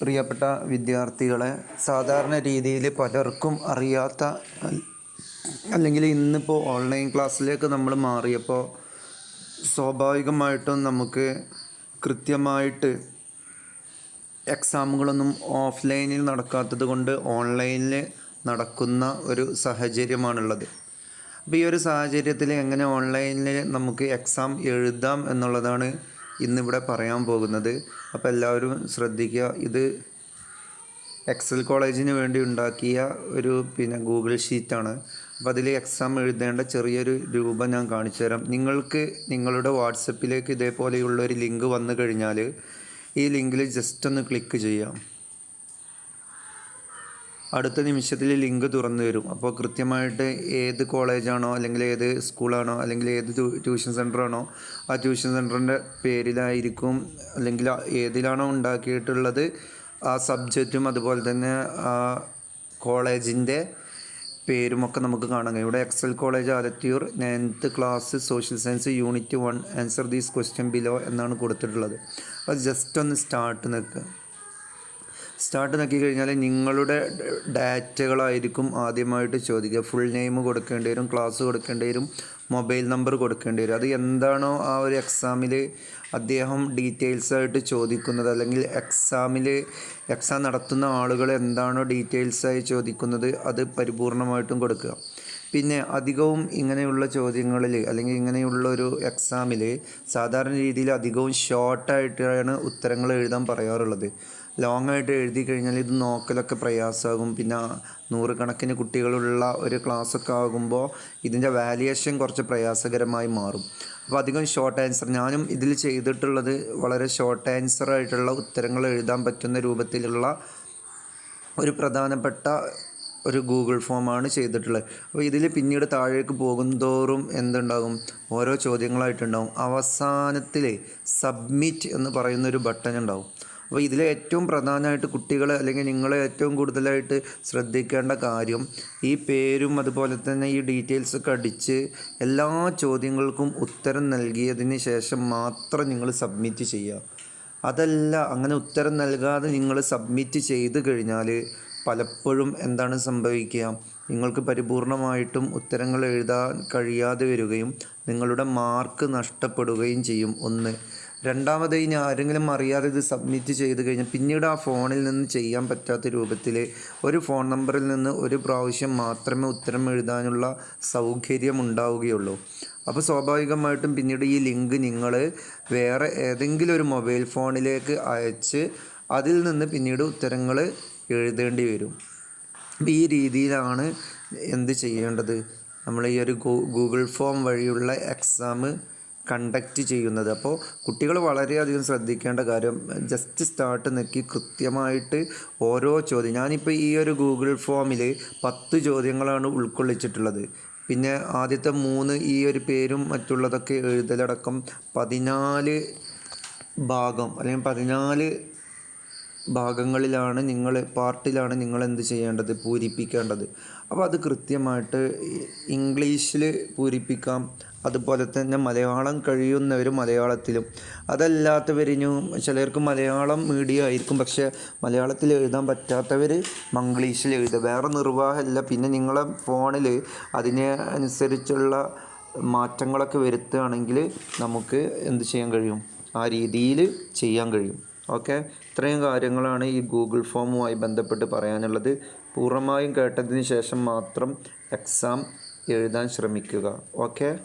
പ്രിയപ്പെട്ട വിദ്യാർത്ഥികളെ സാധാരണ രീതിയിൽ പലർക്കും അറിയാത്ത അല്ലെങ്കിൽ ഇന്നിപ്പോൾ ഓൺലൈൻ ക്ലാസ്സിലേക്ക് നമ്മൾ മാറിയപ്പോൾ സ്വാഭാവികമായിട്ടും നമുക്ക് കൃത്യമായിട്ട് എക്സാമുകളൊന്നും ഓഫ്ലൈനിൽ നടക്കാത്തത് കൊണ്ട് ഓൺലൈനിൽ നടക്കുന്ന ഒരു സാഹചര്യമാണുള്ളത്. അപ്പോൾ ഈ ഒരു സാഹചര്യത്തിൽ എങ്ങനെ ഓൺലൈനിൽ നമുക്ക് എക്സാം എഴുതാം എന്നുള്ളതാണ് ഇന്നിവിടെ പറയാൻ പോകുന്നത് അപ്പോൾ എല്ലാവരും ശ്രദ്ധിക്കുക. ഇത് എക്സൽ കോളേജിന് വേണ്ടി ഉണ്ടാക്കിയ ഒരു പിന്നെ ഗൂഗിൾ ഷീറ്റാണ് അപ്പോൾ അതിൽ എക്സാം എഴുതേണ്ട ചെറിയൊരു രൂപം ഞാൻ കാണിച്ചു തരാം. നിങ്ങൾക്ക് നിങ്ങളുടെ വാട്സപ്പിലേക്ക് ഇതേപോലെയുള്ള ഒരു ലിങ്ക് വന്നു കഴിഞ്ഞാൽ ഈ ലിങ്കിൽ ജസ്റ്റ് ഒന്ന് ക്ലിക്ക് ചെയ്യാം. അടുത്ത നിമിഷത്തിൽ ലിങ്ക് തുറന്നു വരും അപ്പോൾ കൃത്യമായിട്ട് ഏത് കോളേജാണോ അല്ലെങ്കിൽ ഏത് സ്കൂളാണോ അല്ലെങ്കിൽ ഏത് ട്യൂഷൻ സെന്ററാണോ ആ ട്യൂഷൻ സെന്ററിന്റെ പേരിലായിരിക്കും അല്ലെങ്കിൽ ഏതിലാണോ ഉണ്ടാക്കിയിട്ടുള്ളത് ആ സബ്ജക്റ്റും അതുപോലെ തന്നെ ആ കോളേജിന്റെ പേരുമൊക്കെ നമുക്ക് കാണാൻ കഴിയും. ഇവിടെ Excel college Alathiyur ninth class social science unit one answer these question below എന്നാണ് കൊടുത്തിട്ടുള്ളത്. അപ്പോൾ ജസ്റ്റ് ഒന്ന് സ്റ്റാർട്ട് നിൽക്കുക സ്റ്റാർട്ട് നോക്കി കഴിഞ്ഞാൽ നിങ്ങളുടെ ഡാറ്റകളായിരിക്കും ആദ്യമായിട്ട് ചോദിക്കുക. ഫുൾ നെയിം കൊടുക്കേണ്ടി വരും ക്ലാസ് കൊടുക്കേണ്ടി വരും മൊബൈൽ നമ്പർ കൊടുക്കേണ്ടി വരും. അത് എന്താണോ ആ ഒരു എക്സാമിൽ അദ്ദേഹം ഡീറ്റെയിൽസ് ആയിട്ട് ചോദിക്കുന്നത്. അല്ലെങ്കിൽ എക്സാമിൽ എക്സാം നടത്തുന്ന ആളുകൾ എന്താണോ ഡീറ്റെയിൽസായി ചോദിക്കുന്നത് അത് പരിപൂർണമായിട്ടും കൊടുക്കുക. പിന്നെ അധികവും ഇങ്ങനെയുള്ള ചോദ്യങ്ങളിൽ അല്ലെങ്കിൽ ഇങ്ങനെയുള്ള ഒരു എക്സാമിൽ സാധാരണ രീതിയിൽ അധികവും ഷോർട്ടായിട്ടാണ് ഉത്തരങ്ങൾ എഴുതാൻ പറയാറുള്ളത്. ലോങ് ആയിട്ട് എഴുതി കഴിഞ്ഞാൽ ഇത് നോക്കലൊക്കെ പ്രയാസമാകും. പിന്നെ നൂറുകണക്കിന് കുട്ടികളുള്ള ഒരു ക്ലാസ്സൊക്കെ ആകുമ്പോൾ ഇതിന്റെ വാല്യുവേഷൻ കുറച്ച് പ്രയാസകരമായി മാറും. അപ്പോൾ അധികം ഷോർട്ട് ആൻസർ ഞാനും ഇതിൽ ചെയ്തിട്ടുള്ളത് വളരെ ഷോർട്ട് ആൻസർ ആയിട്ടുള്ള ഉത്തരങ്ങൾ എഴുതാൻ പറ്റുന്ന രൂപത്തിലുള്ള ഒരു പ്രധാനപ്പെട്ട ഒരു ഗൂഗിൾ ഫോമാണ് ചെയ്തിട്ടുള്ളത്. അപ്പോൾ ഇതിൽ പിന്നീട് താഴേക്ക് പോകുന്തോറും എന്തുണ്ടാകും? ഓരോ ചോദ്യങ്ങളായിട്ടുണ്ടാകും അവസാനത്തിൽ സബ്മിറ്റ് എന്ന് പറയുന്നൊരു ബട്ടൺ ഉണ്ടാകും അപ്പോൾ ഇതിലെ ഏറ്റവും പ്രധാനമായിട്ട് കുട്ടികളെ അല്ലെങ്കിൽ നിങ്ങളെ ഏറ്റവും കൂടുതലായിട്ട് ശ്രദ്ധിക്കേണ്ട കാര്യം ഈ പേരും അതുപോലെ തന്നെ ഈ ഡീറ്റെയിൽസ് ഒക്കെ അടിച്ച് എല്ലാ ചോദ്യങ്ങൾക്കും ഉത്തരം നൽകിയതിന് ശേഷം മാത്രം നിങ്ങൾ സബ്മിറ്റ് ചെയ്യുക. അതല്ല അങ്ങനെ ഉത്തരം നൽകാതെ നിങ്ങൾ സബ്മിറ്റ് ചെയ്ത് കഴിഞ്ഞാൽ പലപ്പോഴും എന്താണ് സംഭവിക്കുക? നിങ്ങൾക്ക് പരിപൂർണമായിട്ടും ഉത്തരങ്ങൾ എഴുതാൻ കഴിയാതെ വരികയും നിങ്ങളുടെ മാർക്ക് നഷ്ടപ്പെടുകയും ചെയ്യും. ഒന്ന്. രണ്ടാമത് ഇനി ആരെങ്കിലും അറിയാതെ ഇത് സബ്മിറ്റ് ചെയ്ത് കഴിഞ്ഞാൽ പിന്നീട് ആ ഫോണിൽ നിന്ന് ചെയ്യാൻ പറ്റാത്ത രൂപത്തിൽ ഒരു ഫോൺ നമ്പറിൽ നിന്ന് ഒരു പ്രാവശ്യം മാത്രമേ ഉത്തരം എഴുതാനുള്ള സൗകര്യം ഉണ്ടാവുകയുള്ളൂ. അപ്പോൾ സ്വാഭാവികമായിട്ടും പിന്നീട് ഈ ലിങ്ക് നിങ്ങൾ വേറെ ഏതെങ്കിലും ഒരു മൊബൈൽ ഫോണിലേക്ക് അയച്ച് അതിൽ നിന്ന് പിന്നീട് ഉത്തരങ്ങൾ എഴുതേണ്ടി വരും. അപ്പോൾ ഈ രീതിയിലാണ് എന്ത് ചെയ്യേണ്ടത്? നമ്മൾ ഈ ഒരു ഗൂഗിൾ ഫോം വഴിയുള്ള എക്സാം കണ്ടക്റ്റ് ചെയ്യുന്നത്. അപ്പോൾ കുട്ടികൾ വളരെയധികം ശ്രദ്ധിക്കേണ്ട കാര്യം ജസ്റ്റ് സ്റ്റാർട്ട് നിൽക്കി കൃത്യമായിട്ട് ഓരോ ചോദ്യം. ഞാനിപ്പോൾ ഈ ഒരു ഗൂഗിൾ ഫോമിൽ പത്ത് ചോദ്യങ്ങളാണ് ഉൾക്കൊള്ളിച്ചിട്ടുള്ളത്. പിന്നെ ആദ്യത്തെ മൂന്ന് ഈ ഒരു പേരും മറ്റുള്ളതൊക്കെ എഴുതലടക്കം പതിനാല് ഭാഗം അല്ലെങ്കിൽ പതിനാല് ഭാഗങ്ങളിലാണ് നിങ്ങൾ പാർട്ടിലാണ് നിങ്ങൾ എന്ത് ചെയ്യേണ്ടത് പൂരിപ്പിക്കേണ്ടത്. അപ്പോൾ അത് കൃത്യമായിട്ട് ഇംഗ്ലീഷിൽ പൂരിപ്പിക്കാം. അതുപോലെ തന്നെ മലയാളം കഴിയുന്നവർ മലയാളത്തിലും. അതല്ലാത്തവരിനും ചിലർക്ക് മലയാളം മീഡിയം ആയിരിക്കും. പക്ഷെ മലയാളത്തിൽ എഴുതാൻ പറ്റാത്തവർ മംഗ്ലീഷിൽ എഴുതുക. വേറെ നിർവാഹമില്ല. പിന്നെ നിങ്ങളെ ഫോണിൽ അതിനെ അനുസരിച്ചുള്ള മാറ്റങ്ങളൊക്കെ വരുത്തുകയാണെങ്കിൽ നമുക്ക് എന്ത് ചെയ്യാൻ കഴിയും? ആ രീതിയിൽ ചെയ്യാൻ കഴിയും. ഓക്കെ? ഇത്രയും കാര്യങ്ങളാണ് ഈ ഗൂഗിൾ ഫോമുമായി ബന്ധപ്പെട്ട് പറയാനുള്ളത്. പൂർണമായും കേട്ടതിന് ശേഷം മാത്രം എക്സാം എഴുതാൻ ശ്രമിക്കുക. ഓക്കെ?